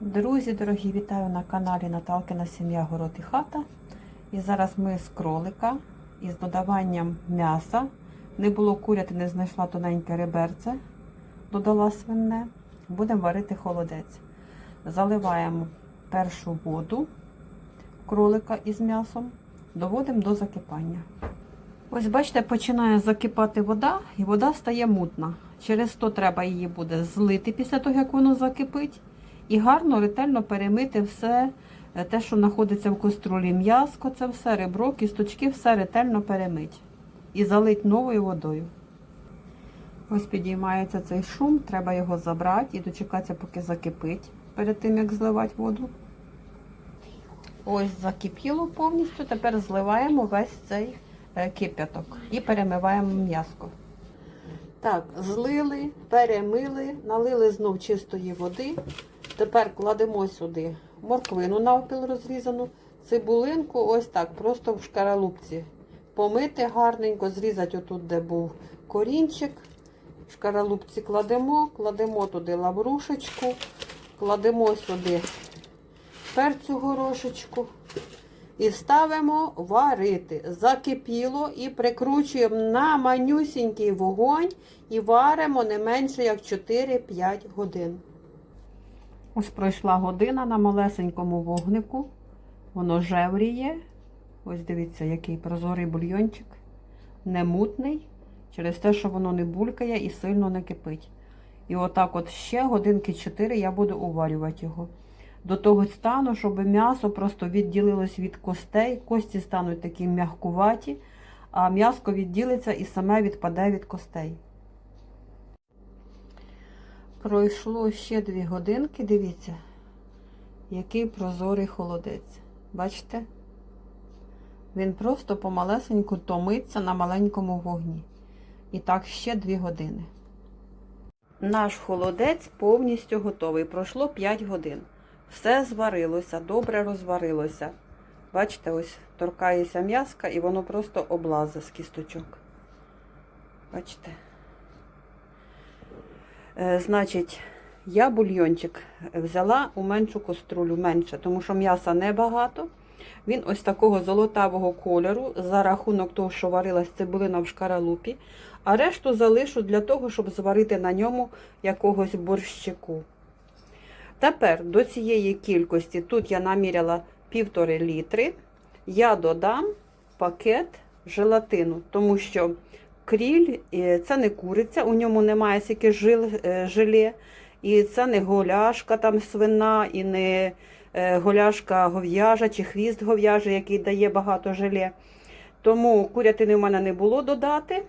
Друзі, дорогі, вітаю на каналі Наталкина Сім'я Город і Хата. І зараз ми з кролика із додаванням м'яса. Не було куряти, не знайшла тоненьке реберце, додала свинне. Будемо варити холодець. Заливаємо першу воду кролика із м'ясом, доводимо до закипання. Ось бачите, починає закипати вода, і вода стає мутна. Через то треба її буде злити після того, як воно закипить. І гарно, ретельно перемити все е, те, що знаходиться в каструлі. М'яско, це все, ребро, кісточки, все ретельно перемить. І залить новою водою. Ось підіймається цей шум, треба його забрати і дочекатися, поки закипить перед тим, як зливати воду. Ось закипіло повністю. Тепер зливаємо весь цей е, кип'яток і перемиваємо м'яско. Так, злили, перемили, налили знов чистої води. Тепер кладемо сюди морквину навпіл розрізану, цибулинку, ось так, просто в шкаралупці. Помити гарненько, зрізати отут, де був корінчик. В шкаралупці кладемо, кладемо туди лаврушечку, кладемо сюди перцю горошечку і ставимо варити. Закипіло і прикручуємо на манюсінький вогонь і варимо не менше як 4-5 годин. Ось пройшла година на малесенькому вогнику. Воно жевріє. Ось дивіться, який прозорий бульйончик. Не мутний, через те, що воно не булькає і сильно не кипить. І отак от ще годинки 4 я буду уварювати його. До того стану, щоб м'ясо просто відділилось від костей. Кості стануть такі м'ягкуваті, а м'яско відділиться і саме відпаде від костей. Пройшло ще 2 годинки, дивіться, який прозорий холодець. Бачите? Він просто помалесеньку томиться на маленькому вогні. І так ще 2 години. Наш холодець повністю готовий. Пройшло 5 годин. Все зварилося, добре розварилося. Бачите, ось торкається м'яска і воно просто облазить з кісточок. Бачите? Е, значить, я бульйончик взяла у меншу каструлю, менше, тому що м'яса небагато. Він ось такого золотавого кольору, за рахунок того, що варилась цибулина в шкаралупі, а решту залишу для того, щоб зварити на ньому якогось борщику. Тепер до цієї кількості, тут я наміряла півтори літри, я додам пакет желатину, тому що кріль е, це не куриця, у ньому немає стільки жил, е, желе, і це не голяшка там свина, і не е, голяшка гов'яжа чи хвіст гов'яжий, який дає багато желе. Тому курятини в мене не було додати.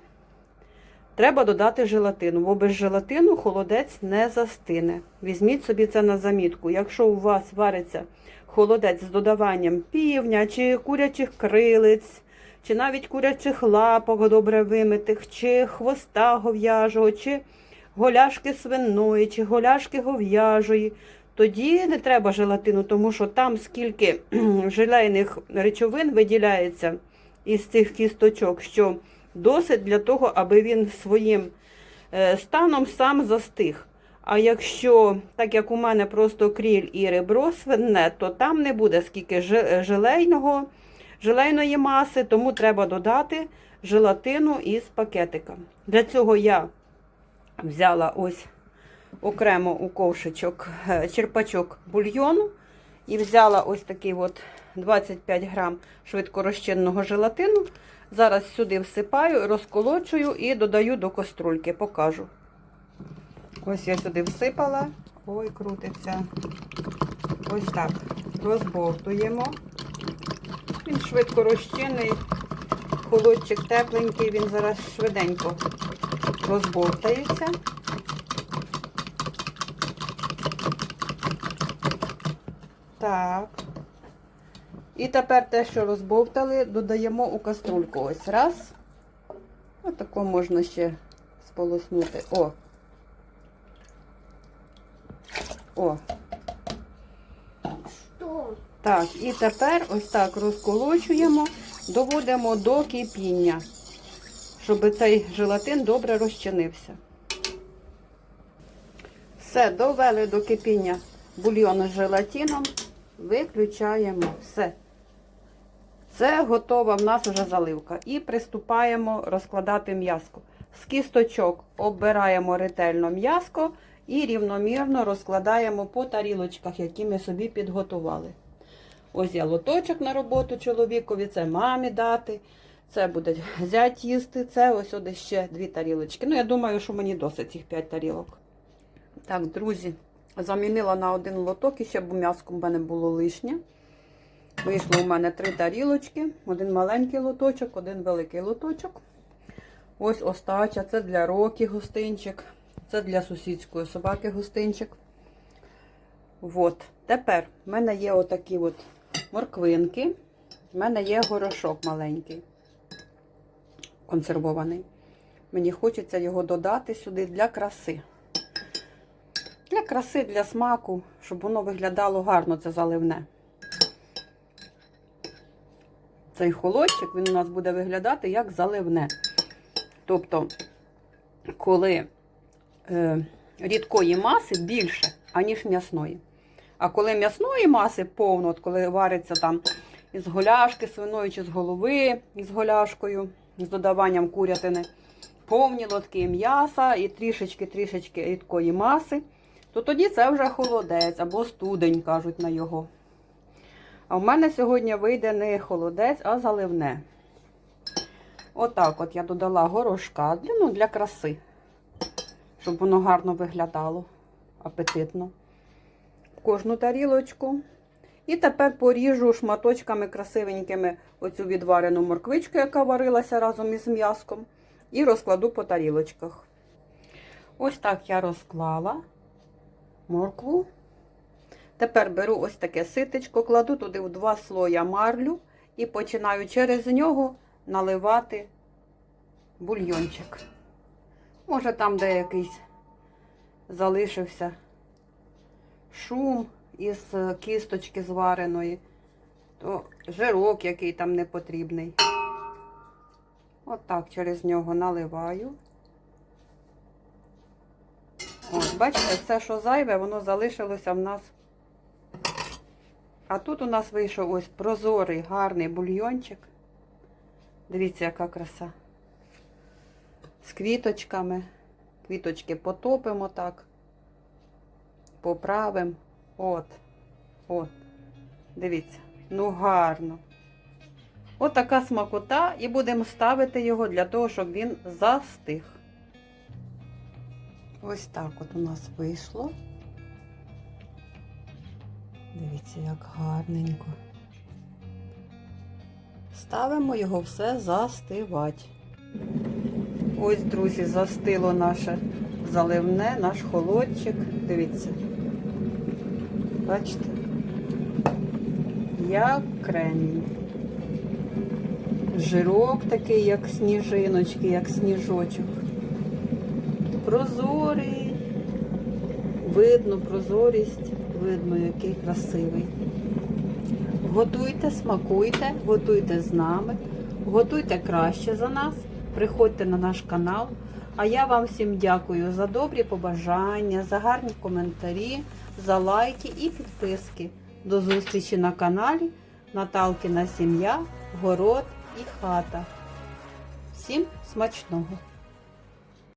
Треба додати желатину, бо без желатину холодець не застине. Візьміть собі це на замітку. Якщо у вас вариться холодець з додаванням півня, чи курячих крилиць, чи навіть курячих лапок добре вимитих, чи хвоста гов'яжого, чи голяшки свиної, чи голяшки гов'яжої, тоді не треба желатину, тому що там скільки желейних речовин виділяється із цих кісточок, що досить для того, аби він своїм е, станом сам застиг. А якщо, так як у мене просто кріль і ребро свине, то там не буде скільки же- желейного, желейної маси, тому треба додати желатину із пакетика. Для цього я взяла ось окремо у ковшичок е, черпачок бульйону і взяла ось такий от 25 грам швидкорозчинного желатину. Зараз сюди всипаю, розколочую і додаю до каструльки, покажу. Ось я сюди всипала. Ой, крутиться. Ось так. Розбовтуємо. Він швидко розчинний, холодчик тепленький, він зараз швиденько розбовтається. Так. І тепер те, що розбовтали, додаємо у каструльку. Ось раз. Отако можна ще сполоснути. О. О. Что? Так, і тепер ось так розколочуємо, доводимо до кипіння, щоб цей желатин добре розчинився. Все, довели до кипіння бульйон з желатином, виключаємо все. Це готова в нас вже заливка. І приступаємо розкладати м'яско. З кісточок оббираємо ретельно м'яско і рівномірно розкладаємо по тарілочках, які ми собі підготували. Ось я лоточок на роботу чоловікові, це мамі дати. Це буде зять їсти, це ось от ще дві тарілочки. Ну, я думаю, що мені досить цих 5 тарілок. Так, друзі, замінила на один лоток і ще бо м'яско в мене було лишнє. Вийшло у мене три тарілочки, один маленький лоточок, один великий лоточок. Ось остача, це для роки гостинчик, це для сусідської собаки гостинчик. От. Тепер в мене є отакі от морквинки. В мене є горошок маленький, консервований. Мені хочеться його додати сюди для краси. Для краси, для смаку, щоб воно виглядало гарно, це заливне. Цей холодчик, він у нас буде виглядати як заливне. Тобто, коли е, рідкої маси більше, аніж м'ясної. А коли м'ясної маси повно, от коли вариться там із голяшки свиної чи з голови із голяшкою, з додаванням курятини, повні лотки м'яса і трішечки-трішечки рідкої маси, то тоді це вже холодець або студень, кажуть на його. А в мене сьогодні вийде не холодець, а заливне. Отак от я додала горошка для, ну, для краси, щоб воно гарно виглядало, апетитно. Кожну тарілочку. І тепер поріжу шматочками красивенькими оцю відварену морквичку, яка варилася разом із м'яском, і розкладу по тарілочках. Ось так я розклала моркву. Тепер беру ось таке ситечко, кладу туди в два слоя марлю і починаю через нього наливати бульйончик. Може, там де якийсь залишився шум із кісточки звареної, то жирок, який там не потрібний. Отак через нього наливаю. От, бачите, все, що зайве, воно залишилося в нас. А тут у нас вийшов ось прозорий, гарний бульйончик. Дивіться, яка краса. З квіточками. Квіточки потопимо так. Поправимо. От. От. Дивіться. Ну гарно. От така смакота. І будемо ставити його для того, щоб він застиг. Ось так от у нас вийшло. Дивіться, як гарненько. Ставимо його все застивати. Ось, друзі, застило наше заливне, наш холодчик. Дивіться. Бачите? Як кремінь. Жирок такий, як сніжиночки, як сніжочок. Прозорий. Видно прозорість, видно, який красивий. Готуйте, смакуйте, готуйте з нами, готуйте краще за нас, приходьте на наш канал. А я вам всім дякую за добрі побажання, за гарні коментарі, за лайки і підписки. До зустрічі на каналі Наталкіна сім'я, город і хата. Всім смачного!